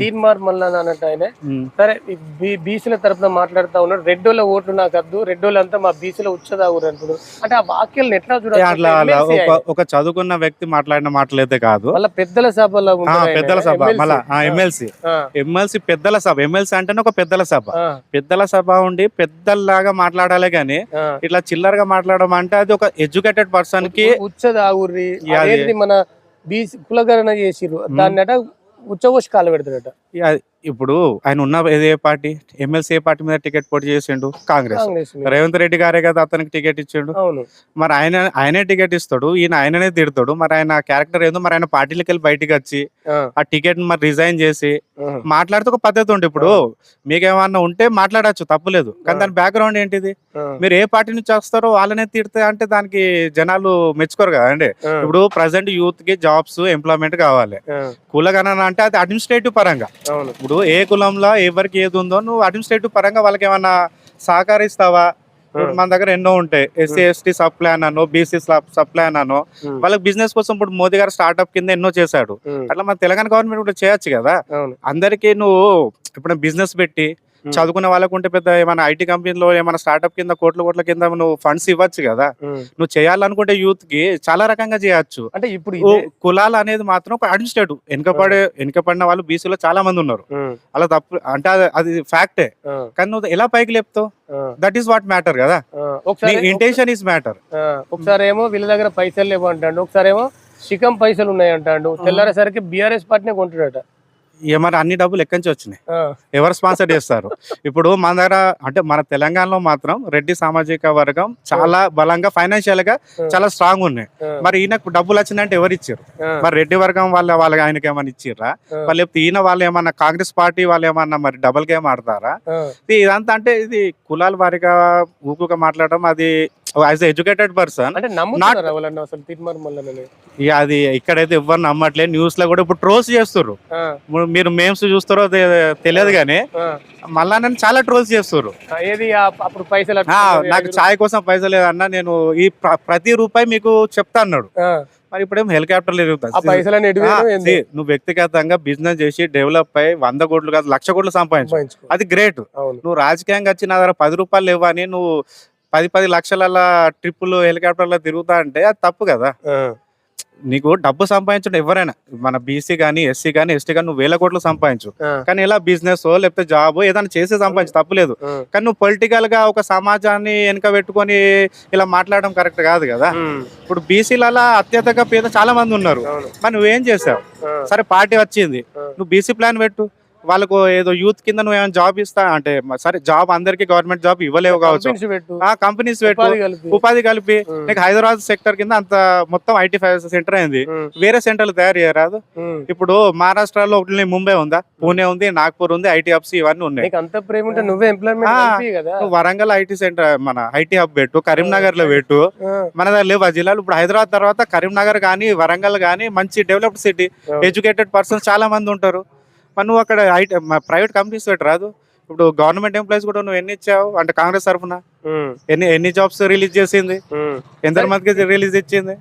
తీన్మార్ మళ్ళా అన్నట్టు ఆయన. సరే బీసీల తరపున మాట్లాడుతా ఉన్నాడు. రెడ్డోళ్ళ ఓట్లు నాకు వద్దు. అంతా మా బీసీలో ఉచ్చదాగురు అంటున్నారు. అంటే ఆ వాక్యాలను ఎట్లా చూడాలి? ఒక చదువుకున్న వ్యక్తి మాట్లాడిన మాటలైతే కాదు. మళ్ళీ పెద్దల సభలో పెద్దల సభ మళ్ళా ఎమ్మెల్సీ ఎమ్మెల్సీ పెద్దల సభ. ఎమ్మెల్సీ అంటేనే ఒక పెద్దల సభ. పెద్దల సభ ఉండి పెద్దల్లాగా మాట్లాడాలి గాని ఇట్లా చిల్లరగా మాట్లాడడం అంటే అది ఒక ఎడ్యుకేటెడ్ పర్సన్కి అదేంటి మన బీసీ కులగణన చేసిరు దాన్ని అట కాలు పెడతాడట. ఇప్పుడు ఆయన ఉన్న ఏ పార్టీ? ఎమ్మెల్సీ ఏ పార్టీ మీద టికెట్ పోటీ చేసిండు? కాంగ్రెస్. రేవంత్ రెడ్డి గారే కదా అతనికి టికెట్ ఇచ్చిండు? మరి ఆయన ఆయనే టికెట్ ఇస్తాడు ఈయన ఆయననే తిడతాడు. మరి ఆయన క్యారెక్టర్ ఏందో మరి ఆయన పార్టీలకి వెళ్ళి బయటికి వచ్చి ఆ, టికెట్ మరి రిజైన్ చేసి మాట్లాడితే ఒక పద్ధతి ఉండే ఇప్పుడు. మీకేమన్నా ఉంటే మాట్లాడచ్చు తప్పులేదు. కానీ దాని బ్యాక్గ్రౌండ్ ఏంటిది? మీరు ఏ పార్టీ నుంచి వస్తారో వాళ్ళనే తిడితే అంటే దానికి జనాలు మెచ్చుకోరు కదండి ఇప్పుడు ప్రజెంట్ యూత్కి జాబ్స్ ఎంప్లాయ్మెంట్ కావాలి. కులగణన అంటే అది అడ్మినిస్ట్రేటివ్ పరంగా. ఇప్పుడు ఏ కులంలో ఎవరికి ఏది ఉందో నువ్వు అడ్మినిస్ట్రేటివ్ పరంగా వాళ్ళకి ఏమన్నా సహకరిస్తావా? ఇప్పుడు మన దగ్గర ఎన్నో ఉంటాయి. ఎస్సీ ఎస్టీ సబ్ ప్లాన్ అనో బీసీ సబ్ ప్లాన్ అనో వాళ్ళకి బిజినెస్ కోసం ఇప్పుడు మోదీ గారు స్టార్ట్అప్ కింద ఎన్నో చేశాడు. అట్లా మన తెలంగాణ గవర్నమెంట్ కూడా చేయొచ్చు కదా? అందరికీ నువ్వు ఇప్పుడు బిజినెస్ పెట్టి ఉమ్, చదువుకునే వాళ్ళకు ఉంటే పెద్ద ఏమైనా ఐటీ కంపెనీలో ఏమైనా స్టార్ట్అప్ కింద కోట్ల కోట్ల కింద నువ్వు ఫండ్స్ ఇవ్వచ్చు కదా. నువ్వు చేయాలనుకుంటే యూత్కి చాలా రకంగా చేయొచ్చు. అంటే ఇప్పుడు కులాలు అనేది మాత్రం ఒక అడ్మినిస్ట్రేటివ్. వెనుకపడే వెనుకపడిన వాళ్ళు బీసీలో చాలా మంది ఉన్నారు. అలా తప్పు అంటే అది- ఫ్యాక్టే. కానీ నువ్వు ఎలా పైకి లేపుతావు? దట్ ఈస్ వాట్ మ్యాటర్ కదా. ఇంటెన్షన్ ఈస్ మ్యాటర్ ఒకసారి ఏమో వీళ్ళ దగ్గర పైసలు లేవు అంటాడు. ఒకసారి ఏమో శిఖం పైసలు ఉన్నాయి అంటాడు తెల్లారేసరికి బీఆర్ఎస్ పార్టీనే కొంటాడట మరి అన్ని డబ్బులు ఎక్కడి నుంచి వచ్చినాయి? ఎవరు స్పాన్సర్ చేస్తారు? ఇప్పుడు మన దగ్గర అంటే మన తెలంగాణలో మాత్రం రెడ్డి సామాజిక వర్గం చాలా బలంగా ఫైనాన్షియల్గా చాలా స్ట్రాంగ్ ఉన్నాయి. మరి ఈయనకు డబ్బులు వచ్చిందంటే ఎవరు ఇచ్చారు మరి రెడ్డి వర్గం వాళ్ళ వాళ్ళకి ఆయనకి ఏమైనా ఇచ్చిర్రా? లేకపోతే ఈయన వాళ్ళు ఏమన్నా కాంగ్రెస్ పార్టీ వాళ్ళు ఏమన్నా మరి డబుల్ గేమ్ ఆడతారా? ఇదంతా అంటే ఇది కులాల వారిగా ఊకుగా మాట్లాడడం అది యాజ్ ఎడ్యుకేటెడ్ పర్సన్ అంటే నమ్ముతున్నారా వాళ్ళని అసలు తిరుమల మల్లనని ఇక అది ఇక్కడైతే ఎవరు నమ్మట్లేదు. న్యూస్లో కూడా ఇప్పుడు ట్రోల్స్ ఇప్పుడు మీరు మేమ్స్ చూస్తారో తెలియదు కానీ. మళ్ళా చాలా ట్రోల్స్ ఏది అప్పుడు పైసలు అట్లా నాకు ఛాయ్ కోసం పైసలు లేదన్నా నేను ఈ ప్ర- ప్రతి రూపాయి మీకు చెప్తా అన్నాడు. మరి ఇప్పుడేం see, నువ్వు వ్యక్తిగతంగా బిజినెస్ చేసి డెవలప్ అయి వంద కోట్లు కాదు లక్ష కోట్లు సంపాదించు. అది గ్రేట్ నువ్వు రాజకీయంగా వచ్చి నా దగ్గర పది రూపాయలు ఇవ్వని నువ్వు పది పది లక్షల ట్రిప్పులు హెలికాప్టర్లో తిరుగుతా అంటే అది తప్పు కదా. నీకు డబ్బు సంపాదించడం ఎవరైనా మన బీసీ కానీ ఎస్సీ కానీ ఎస్టీ కానీ నువ్వు వేల కోట్లు సంపాదించు. కానీ ఇలా బిజినెస్ లేకపోతే జాబ్ ఏదైనా చేసే సంపాదించు తప్పులేదు కానీ నువ్వు పొలిటికల్గా ఒక సమాజాన్ని వెనక పెట్టుకొని ఇలా మాట్లాడడం కరెక్ట్ కాదు కదా. ఇప్పుడు బీసీలలో అత్యధిక పేద చాలా మంది ఉన్నారు మరి నువ్వేం చేసావు? సరే పార్టీ వచ్చింది. నువ్వు బీసీ ప్లాన్ పెట్టు. వాళ్ళకు ఏదో యూత్ కింద నువ్వు ఏమైనా జాబ్ ఇస్తా అంటే సరే జాబ్ అందరికి గవర్నమెంట్ జాబ్ ఇవ్వలేవు కావచ్చు. ఆ కంపెనీస్ పెట్టు. ఉపాధి కలిపి. నీకు హైదరాబాద్ సెక్టర్ కింద అంత మొత్తం ఐటీ సెంటర్ అయింది. వేరే సెంటర్లు తయారు చేయరాదు. ఇప్పుడు మహారాష్ట్రలో ఒకటి ముంబై ఉందా? పూణే ఉంది నాగ్పూర్ ఉంది ఐటీ హబ్స్ ఇవన్నీ ఉన్నాయి. అంత ప్రేమ ఉంటే నువ్వే ఎంప్లాయ్మెంట్ వరంగల్ ఐటీ సెంటర్ మన ఐటీ హబ్ పెట్టు కరీంనగర్లో పెట్టు. మన దగ్గర లేవు ఆ జిల్లాలు. ఇప్పుడు హైదరాబాద్ తర్వాత కరీంనగర్ కానీ వరంగల్ కానీ మంచి డెవలప్డ్ సిటీ. ఎడ్యుకేటెడ్ పర్సన్స్ చాలా మంది ఉంటారు. మరి నువ్వు అక్కడ ఐటీ ప్రైవేట్ కంపెనీస్ పెట్టరాదు ఇప్పుడు గవర్నమెంట్ ఎంప్లాయీస్ కూడా నువ్వు ఎన్ని ఇచ్చావు? అంటే కాంగ్రెస్ తరఫున. ఎన్ని ఎన్ని జాబ్స్ రిలీజ్ చేసింది. ఎంత మందికి రిలీజ్ ఇచ్చింది?